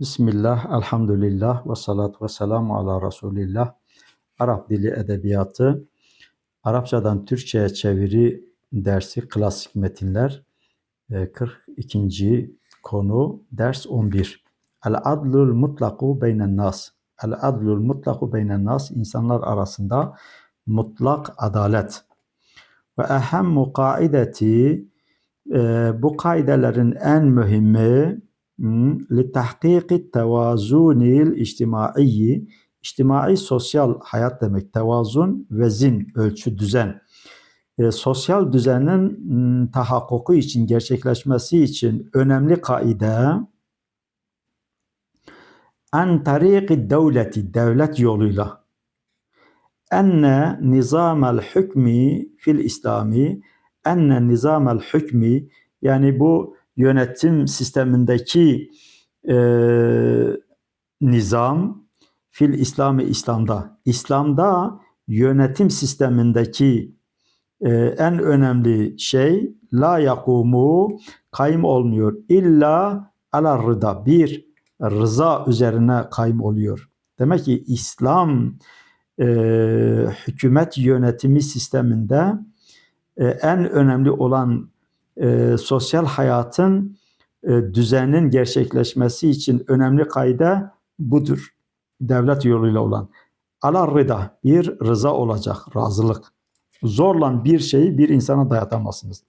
Bismillah, elhamdülillah ve salatu ve selamu ala Resulillah. Arap dili edebiyatı, Arapçadan Türkçe'ye çeviri dersi, klasik metinler, e, 42. konu, ders 11. El-adlul mutlaku beynen nas. El-adlul mutlaku beynen nas, insanlar arasında mutlak adalet. Ve ehemmu kaideti, e, bu kaidelerin en mühimi, لتحقيق التوازن الاجتماعي içtimai sosyal hayat demek. Tevazun ve zin, ölçü, düzen. E, sosyal düzenin m, tahakkuku için, gerçekleşmesi için önemli kaide en tariki devleti, devlet yoluyla enne nizamel hükmi fil İslami enne nizamel hükmi yani bu yönetim sistemindeki e, nizam fil İslami İslam'da. İslam'da yönetim sistemindeki e, en önemli şey la yakumu kayım olmuyor. İlla ala rıda bir rıza üzerine kayım oluyor. Demek ki İslam e, hükümet yönetimi sisteminde e, en önemli olan e, sosyal hayatın e, düzenin gerçekleşmesi için önemli kaide budur. Devlet yoluyla olan. Ala rıda bir rıza olacak, razılık. Zorla bir şeyi bir insana dayatamazsınız.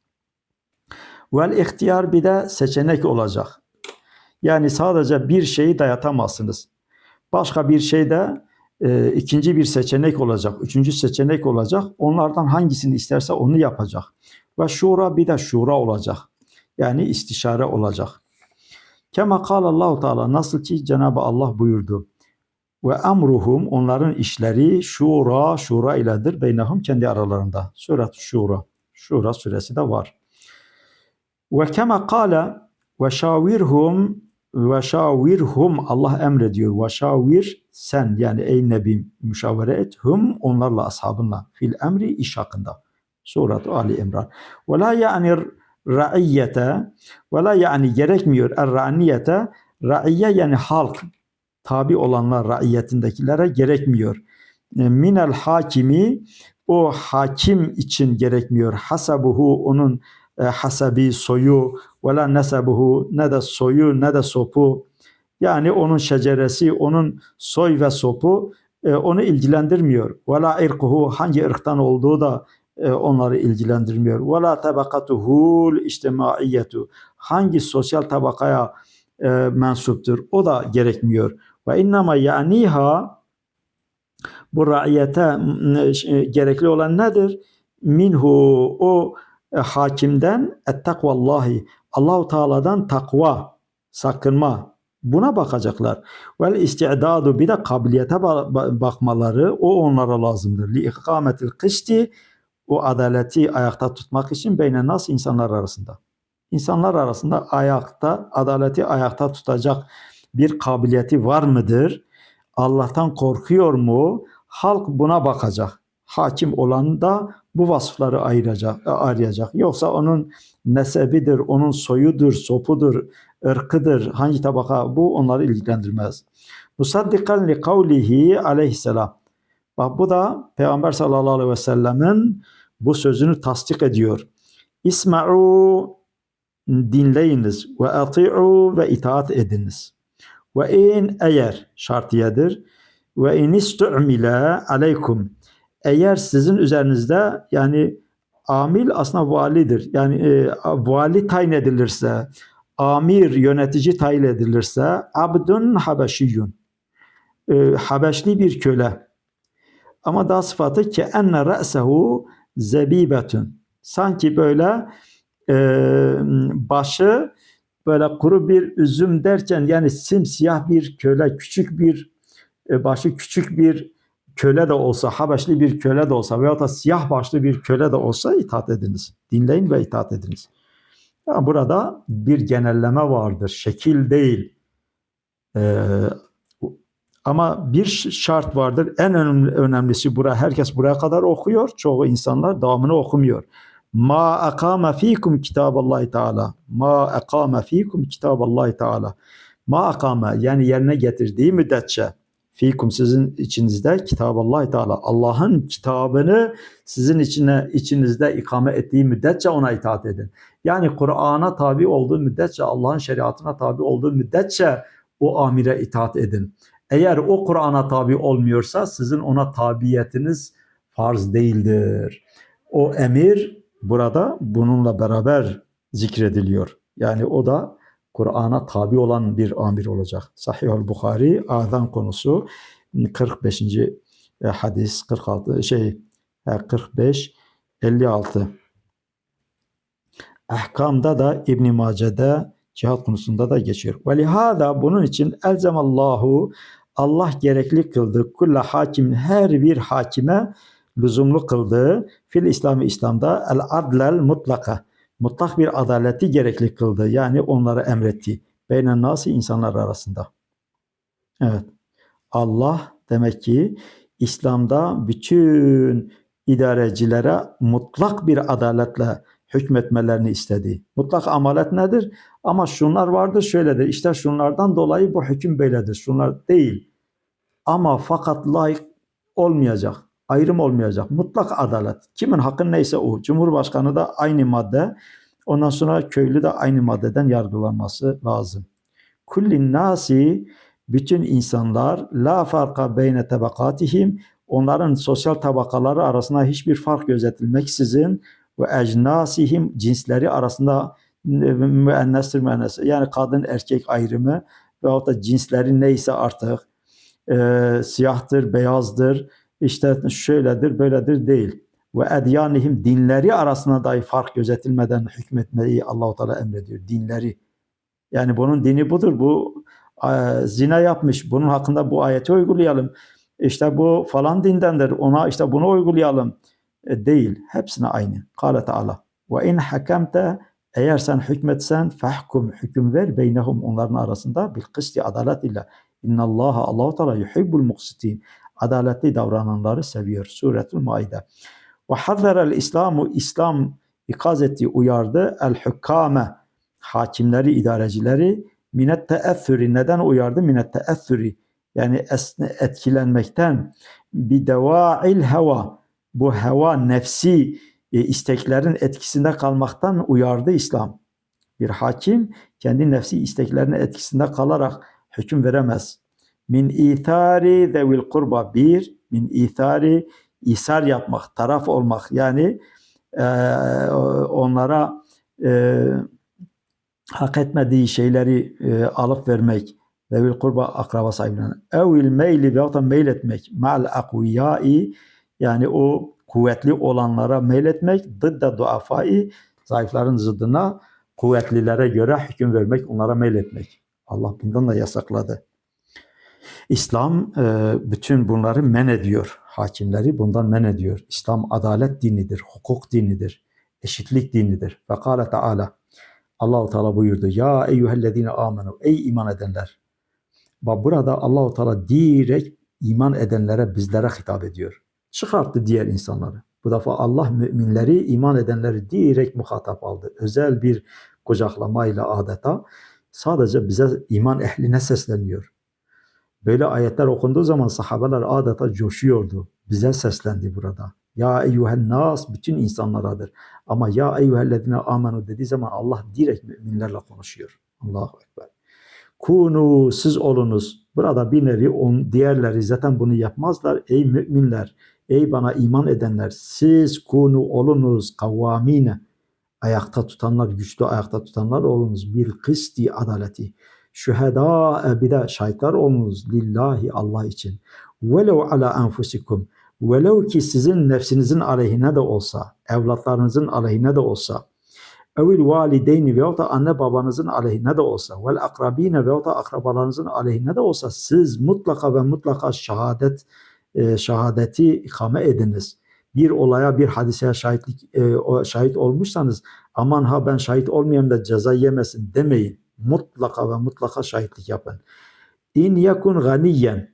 Vel ihtiyar bir de seçenek olacak. Yani sadece bir şeyi dayatamazsınız. Başka bir şey de e, ikinci bir seçenek olacak, üçüncü seçenek olacak. Onlardan hangisini isterse onu yapacak. Ve şura bir de şura olacak. Yani istişare olacak. Kema Allahu Teala nasıl ki Cenab-ı Allah buyurdu. Ve emruhum onların işleri şura şura iledir beynahum kendi aralarında. Surat Şura. Şura suresi de var. Ve kema kâle ve şavirhum ve şavirhum Allah emrediyor. Ve şavir sen yani ey Nebi müşavere et hum onlarla ashabınla fil emri iş hakkında. Surat Ali İmran. Ve la yani ra'iyyete ve la yani gerekmiyor er-ra'niyete ra'iyye yani halk tabi olanlar raiyetindekilere gerekmiyor. E, minel hakimi o hakim için gerekmiyor. Hasabuhu onun e, hasabi soyu ve la nesabuhu ne de soyu ne de sopu yani onun şeceresi, onun soy ve sopu e, onu ilgilendirmiyor. Ve la irkuhu hangi ırktan olduğu da onları ilgilendirmiyor. Ve la tabakatuhul içtimaiyetu hangi sosyal tabakaya e, mensuptur o da gerekmiyor. Ve innama ya'niha bu raiyete e, gerekli olan nedir? Minhu o e, hakimden ettakvallahi Allahu Teala'dan takva, sakınma buna bakacaklar. Vel istidadu bir de kabiliyete bakmaları o onlara lazımdır. Li ikametil kısti o adaleti ayakta tutmak için beyne nas insanlar arasında. İnsanlar arasında ayakta adaleti ayakta tutacak bir kabiliyeti var mıdır? Allah'tan korkuyor mu? Halk buna bakacak. Hakim olan da bu vasıfları ayıracak, arayacak. Yoksa onun nesebidir, onun soyudur, sopudur, ırkıdır, hangi tabaka bu onları ilgilendirmez. Musaddikan li kavlihi aleyhisselam. Bak bu da Peygamber sallallahu aleyhi ve sellemin bu sözünü tasdik ediyor. İsma'u dinleyiniz ve ati'u ve itaat ediniz. Ve in eğer şartiyedir ve in istu'mile aleykum eğer sizin üzerinizde yani amil aslında validir. Yani e, vali tayin edilirse, amir yönetici tayin edilirse abdun habeşiyyun e, Habeşli bir köle. Ama daha sıfatı ki enne re'sehu zebibetun. Sanki böyle e, başı böyle kuru bir üzüm derken yani simsiyah bir köle, küçük bir e, başı küçük bir köle de olsa, Habeşli bir köle de olsa veyahut da siyah başlı bir köle de olsa itaat ediniz. Dinleyin ve itaat ediniz. Yani burada bir genelleme vardır. Şekil değil. Ee, ama bir şart vardır. En önemli, önemlisi buraya herkes buraya kadar okuyor. Çoğu insanlar devamını okumuyor. Ma akama fikum kitaballahi teala. Ma akama fikum kitaballahi teala. Ma akame yani yerine getirdiği müddetçe fikum sizin içinizde kitaballahi teala Allah'ın kitabını sizin içine içinizde ikame ettiği müddetçe ona itaat edin. Yani Kur'an'a tabi olduğu müddetçe Allah'ın şeriatına tabi olduğu müddetçe o amire itaat edin. Eğer o Kur'an'a tabi olmuyorsa sizin ona tabiyetiniz farz değildir. O emir burada bununla beraber zikrediliyor. Yani o da Kur'an'a tabi olan bir amir olacak. Sahih-ül Bukhari azan konusu 45. e, hadis 46 şey e, 45 56. Ahkamda da İbn Mace'de cihat konusunda da geçiyor. Ve lihada bunun için elzemallahu Allah gerekli kıldı kulla hakimin her bir hakime lüzumlu kıldı fil İslami İslam'da el adlel mutlaka mutlak bir adaleti gerekli kıldı. Yani onlara emretti. Beynen nasi insanlar arasında. Evet. Allah demek ki İslam'da bütün idarecilere mutlak bir adaletle hükmetmelerini istedi. Mutlak amalet nedir? Ama şunlar vardır şöyledir. İşte şunlardan dolayı bu hüküm böyledir. Şunlar değil. Ama fakat layık olmayacak. Ayrım olmayacak. Mutlak adalet. Kimin hakkı neyse o. Cumhurbaşkanı da aynı madde. Ondan sonra köylü de aynı maddeden yargılanması lazım. Kullin nasi bütün insanlar la farka beyne tabakatihim onların sosyal tabakaları arasında hiçbir fark gözetilmeksizin ve ecnasihim cinsleri arasında müennestir müennes yani kadın erkek ayrımı veyahut da cinsleri neyse artık e, siyahtır, beyazdır, işte şöyledir, böyledir değil. Ve edyanihim dinleri arasında dahi fark gözetilmeden hükmetmeyi Allahu Teala emrediyor. Dinleri. Yani bunun dini budur. Bu e, zina yapmış. Bunun hakkında bu ayeti uygulayalım. İşte bu falan dindendir. Ona işte bunu uygulayalım. E, değil. Hepsine aynı. Kale Teala. Ve in hakemte eğer sen hükmetsen fahkum hüküm ver beynehum onların arasında bil kısti adalet ile. İnna Allah Allahu Teala yuhibbul muksitin. Adaletli davrananları seviyor. Suretül Maide. Ve hazzarel İslamu İslam ikaz etti, uyardı. El hükkame hakimleri, idarecileri minet teessürü neden uyardı? Minet teessürü yani etkilenmekten bir devail heva bu heva nefsi e, isteklerin etkisinde kalmaktan uyardı İslam. Bir hakim kendi nefsi isteklerinin etkisinde kalarak hüküm veremez. Min ithari zevil kurba bir, min ithari isar yapmak, taraf olmak yani e, onlara e, hak etmediği şeyleri e, alıp vermek zevil kurba akraba sahibine evil meyli veyahut da meyletmek ma'al akviyai yani o kuvvetli olanlara meyletmek, dıdda duafai, zayıfların zıddına kuvvetlilere göre hüküm vermek, onlara meyletmek. Allah bundan da yasakladı. İslam e, bütün bunları men ediyor. Hakimleri bundan men ediyor. İslam adalet dinidir, hukuk dinidir, eşitlik dinidir. Ve kâle Teala Allahu Teala buyurdu. Ya eyyühellezine amenu ey iman edenler. Bak burada Allahu Teala direkt iman edenlere bizlere hitap ediyor çıkarttı diğer insanları. Bu defa Allah müminleri, iman edenleri direkt muhatap aldı. Özel bir kucaklamayla adeta sadece bize iman ehline sesleniyor. Böyle ayetler okunduğu zaman sahabeler adeta coşuyordu. Bize seslendi burada. Ya eyyühen nas bütün insanlaradır. Ama ya eyyühellezine amenu dediği zaman Allah direkt müminlerle konuşuyor. Allahu Ekber. Kunu siz olunuz. Burada bir nevi on, diğerleri zaten bunu yapmazlar. Ey müminler Ey bana iman edenler siz kunu olunuz kavvamine ayakta tutanlar, güçlü ayakta tutanlar olunuz. Bir kısti adaleti. Şüheda bir de şahitler olunuz lillahi Allah için. Velev ala enfusikum. Velev ki sizin nefsinizin aleyhine de olsa, evlatlarınızın aleyhine de olsa, evil valideyni veyahut da anne babanızın aleyhine de olsa, vel akrabine veyahut da akrabalarınızın aleyhine de olsa siz mutlaka ve mutlaka şehadet e, şehadeti ikame ediniz. Bir olaya bir hadise şahitlik e, şahit olmuşsanız aman ha ben şahit olmayayım da ceza yemesin demeyin. Mutlaka ve mutlaka şahitlik yapın. İn yakun ganiyen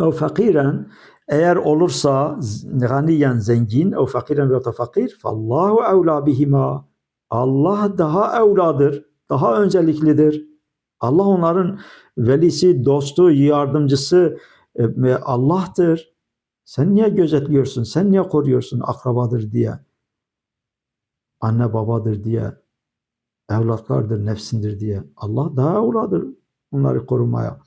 ev fakiren eğer olursa ganiyen zengin ev fakiren veya fakir fallahu evla bihima Allah daha evladır, daha önceliklidir. Allah onların velisi, dostu, yardımcısı e, ve Allah'tır. Sen niye gözetliyorsun? Sen niye koruyorsun akrabadır diye? Anne babadır diye. Evlatlardır, nefsindir diye. Allah daha uladır onları korumaya.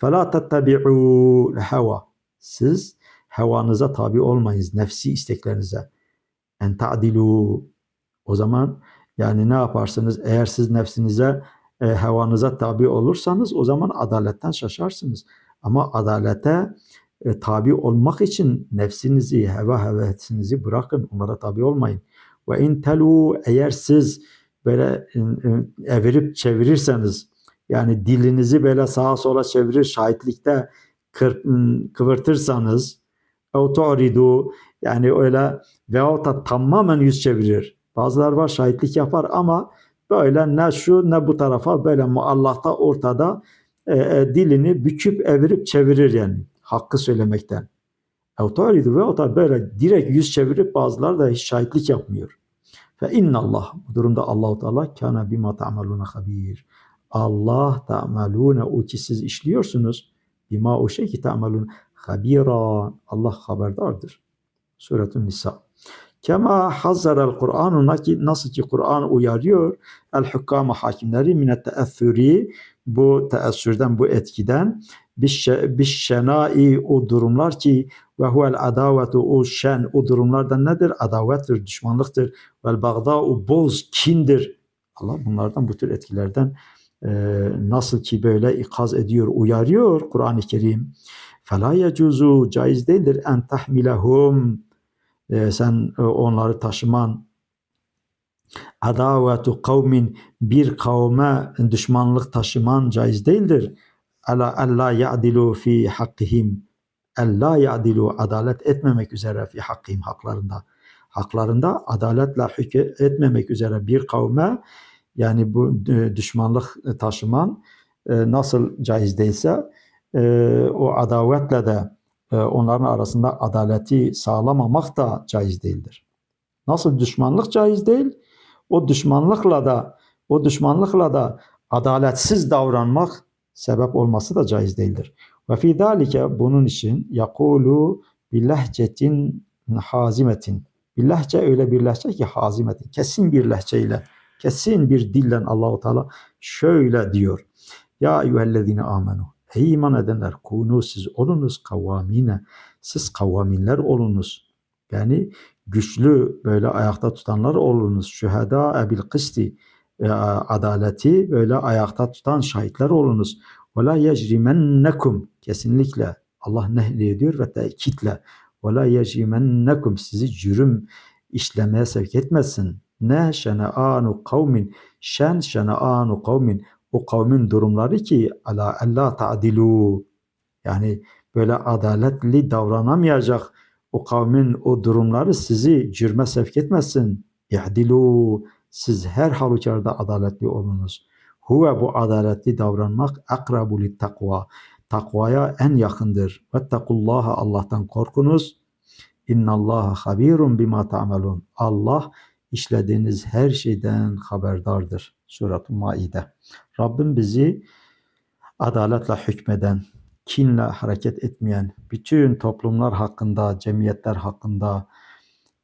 فَلَا تَتَّبِعُوا الْهَوَى Siz hevanıza tabi olmayınız, nefsi isteklerinize. En ta'dilu. O zaman yani ne yaparsınız? Eğer siz nefsinize, e, hevanıza tabi olursanız o zaman adaletten şaşarsınız. Ama adalete e, tabi olmak için nefsinizi, heva hevesinizi bırakın. Onlara tabi olmayın. Ve in telu eğer siz böyle e, e, evirip çevirirseniz yani dilinizi böyle sağa sola çevirir şahitlikte kır, kıvırtırsanız ev yani öyle veyahut da tamamen yüz çevirir. Bazılar var şahitlik yapar ama böyle ne şu ne bu tarafa böyle Allah'ta ortada e, e, dilini büküp evirip çevirir yani hakkı söylemekten. Ev veyahut da böyle direkt yüz çevirip bazılar da şahitlik yapmıyor. Fe inna Allah bu durumda Allahu Teala kana bima ta'maluna habir. Allah ta'maluna o ki siz işliyorsunuz bima o şey ki ta'malun habira Allah haberdardır. Suretun Nisa. Kema hazzarel Kur'an nasıl ki Kur'an uyarıyor el hukkama hakimleri minet teessüri bu teessürden bu etkiden bir şenai o durumlar ki ve huvel adavetu o şen o durumlardan nedir? Adavettir, düşmanlıktır. Vel bagda o boz, kindir. Allah bunlardan bu tür etkilerden e, nasıl ki böyle ikaz ediyor, uyarıyor Kur'an-ı Kerim. فَلَا يَجُزُ Caiz değildir en tahmilehum e, sen e, onları taşıman adavetu kavmin bir kavme düşmanlık taşıman caiz değildir. Ala alla ya'dilu fi hakkihim alla ya'dilu adalet etmemek üzere fi hakkihim haklarında. Haklarında adaletle etmemek üzere bir kavme yani bu e, düşmanlık taşıman e, nasıl caiz değilse e, o adavetle de onların arasında adaleti sağlamamak da caiz değildir. Nasıl düşmanlık caiz değil? O düşmanlıkla da o düşmanlıkla da adaletsiz davranmak sebep olması da caiz değildir. Ve fi zalike bunun için yakulu billahcetin hazimetin. Billahce öyle bir lehçe ki hazimetin. Kesin bir lehçeyle kesin bir dillen Allahu Teala şöyle diyor. Ya eyyühellezine amenu. Ey iman edenler kunu siz olunuz kavamine. Siz kavaminler olunuz. Yani güçlü böyle ayakta tutanlar olunuz. Şüheda ebil kısti. E, adaleti böyle ayakta tutan şahitler olunuz. Ve la yecrimennekum. Kesinlikle Allah ediyor ve tekitle. Ve la yecrimennekum. Sizi cürüm işlemeye sevk etmesin ne şene'anu kavmin şen şene'anu kavmin o kavmin durumları ki ala alla ta'dilu yani böyle adaletli davranamayacak o kavmin o durumları sizi cürme sevk etmesin. İhdilu siz her halükarda adaletli olunuz. Huve bu adaletli davranmak akrabu lit takva. Takvaya en yakındır. Vettekullaha Allah'tan korkunuz. İnnallaha habirun bima ta'melun. Allah işlediğiniz her şeyden haberdardır. Surat-ı Maide. Rabbim bizi adaletle hükmeden, kinle hareket etmeyen, bütün toplumlar hakkında, cemiyetler hakkında,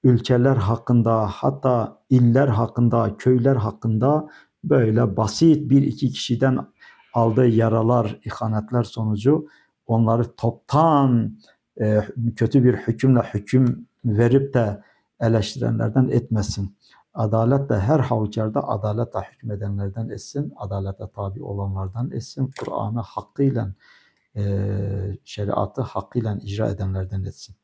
ülkeler hakkında, hatta iller hakkında, köyler hakkında böyle basit bir iki kişiden aldığı yaralar, ihanetler sonucu onları toptan e, kötü bir hükümle hüküm verip de eleştirenlerden etmesin. Adalet de her halükarda adaletle hükmedenlerden etsin, adalete tabi olanlardan etsin, Kur'an'ı hakkıyla, e, şeriatı hakkıyla icra edenlerden etsin.